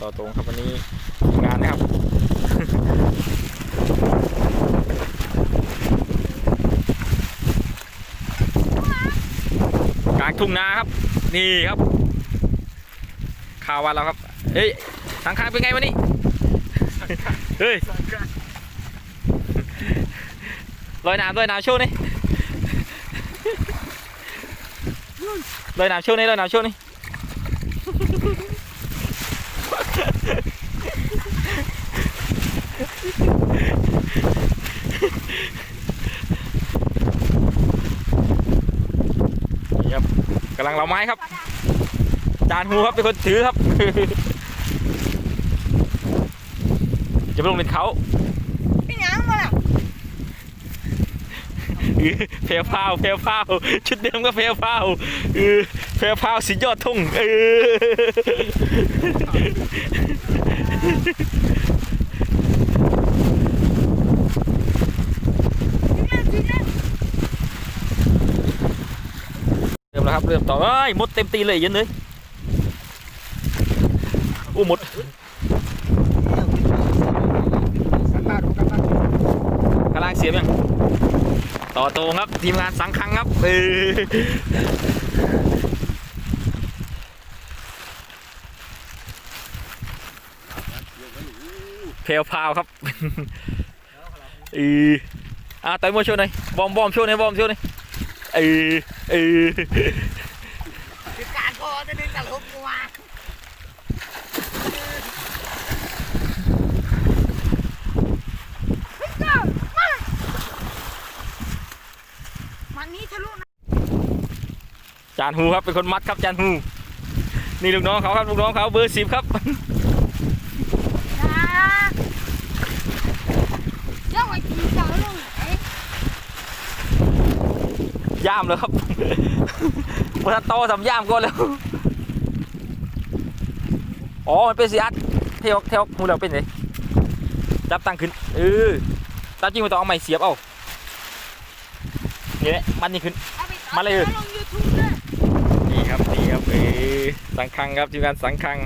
ต่อตรงครับวันนี้ทีมงานนะครับกลางทุ่งนาครับ นี่ครับข่าววันเราครับเฮ้ยสังขารเป็นไงวันนี้เฮ้ยลอยน้ำลอยน้ำโชว์นี่ลอยน้ำโชว์นี่ลอยน้ำโชว์นี่นี่ครับ กำลังเราไม้ครับ จานหูครับเป็นคนถือครับจะไปลงเป็นเขาพี่ยังมาล่ะอื้อเพลวพราวเพลวพราวชุดเดิมก็เพลวพราวเออเพลวพราวสียอดทุ่งเออ พี่เล่นพี่เล่น เริ่มแล้ว ครับเริ่มต่อเอ้ยมดเต็มตีเลยยันเลยอู้มดกำลังเสียบยังต่อโตงครับทีมงานสังคังครับเออเพลพาวครับอออะต่อยมวยโชว์หน่อยบอมบอมโชว์หน่อยบอมโชว์หน่อย เออเออการพอจะไดึงตะลุกกูมามามันนี้ทะลุนะจานฮูครับเป็นคนมัดครับจานฮูนี่ลูกน้องเขาครับลูกน้องเขาเบอร์สิบครับ นะเจ้าไอ้กีเจ้าลงไหน ย่ามเลยครับพอโตทำย่ามก่อนแล้ว อ๋อ มันเป็นสีอัดเทวเทวหูเราเป็นไงจับตั้งขึ้นเออตามจริงมันต้องเอาไม้เสียบเอานี่แหละมันนี่ขึ้นเอาไปมาเลยอลงยูทูบด้วยนี่ครับนี่ครับเออสังคังครับทีมงานสังคัง